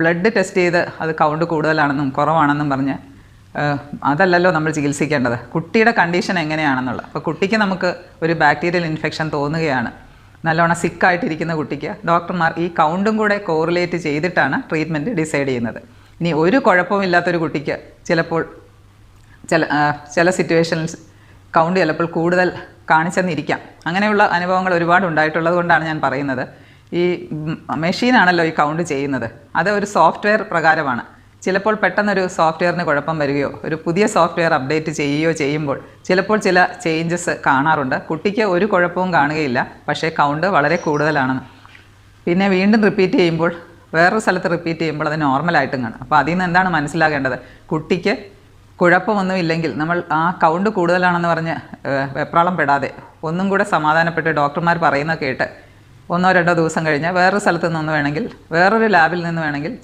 Blood test ചെയ്ത് അത് count കൂടുതലാണെന്നും കുറവാണെന്നും പറഞ്ഞ് അതല്ലല്ലോ നമ്മൾ ചികിത്സിക്കേണ്ടത്. കുട്ടിയുടെ കണ്ടീഷൻ എങ്ങനെയാണെന്നുള്ളത്. അപ്പോൾ കുട്ടിക്ക് നമുക്ക് ഒരു ബാക്ടീരിയൽ ഇൻഫെക്ഷൻ തോന്നുകയാണ്. നല്ലോണം സിക്കായിട്ടിരിക്കുന്ന കുട്ടിക്ക് ഡോക്ടർമാർ ഈ കൗണ്ടും കൂടെ കോറിലേറ്റ് ചെയ്തിട്ടാണ് ട്രീറ്റ്മെന്റ് ഡിസൈഡ് ചെയ്യുന്നത്. ഇനി ഒരു കുഴപ്പമില്ലാത്തൊരു കുട്ടിക്ക് ചിലപ്പോൾ ചില ചില സിറ്റുവേഷൻസ് കൗണ്ട് ചിലപ്പോൾ കൂടുതൽ കാണിച്ചെന്നിരിക്കാം. അങ്ങനെയുള്ള അനുഭവങ്ങൾ ഒരുപാട് ഉണ്ടായിട്ടുള്ളത് കൊണ്ടാണ് ഞാൻ പറയുന്നത്. ഈ മെഷീനാണല്ലോ ഈ കൗണ്ട് ചെയ്യുന്നത്. അത് ഒരു സോഫ്റ്റ്വെയർ പ്രകാരമാണ്. ചിലപ്പോൾ പെട്ടെന്നൊരു സോഫ്റ്റ്വെയറിന് കുഴപ്പം വരികയോ ഒരു പുതിയ സോഫ്റ്റ്വെയർ അപ്ഡേറ്റ് ചെയ്യുകയോ ചെയ്യുമ്പോൾ ചിലപ്പോൾ ചില ചേഞ്ചസ് കാണാറുണ്ട്. കുട്ടിക്ക് ഒരു കുഴപ്പവും കാണുകയില്ല പക്ഷേ കൗണ്ട് വളരെ കൂടുതലാണെന്ന്. പിന്നെ വീണ്ടും റിപ്പീറ്റ് ചെയ്യുമ്പോൾ വേറൊരു സ്ഥലത്ത് റിപ്പീറ്റ് ചെയ്യുമ്പോൾ അത് നോർമലായിട്ടും കാണും. അപ്പോൾ അതിൽ നിന്ന് എന്താണ് മനസ്സിലാകേണ്ടത്? കുട്ടിക്ക് കുഴപ്പമൊന്നുമില്ലെങ്കിൽ നമ്മൾ ആ കൗണ്ട് കൂടുതലാണെന്ന് പറഞ്ഞ് വെപ്രാളം പെടാതെ ഒന്നും കൂടെ സമാധാനപ്പെട്ട് ഡോക്ടർമാർ പറയുന്നത് കേട്ട് ഒന്നോ രണ്ടോ ദിവസം കഴിഞ്ഞ് വേറൊരു സ്ഥലത്ത് നിന്ന് വേണമെങ്കിൽ വേറൊരു ലാബിൽ നിന്ന് വേണമെങ്കിൽ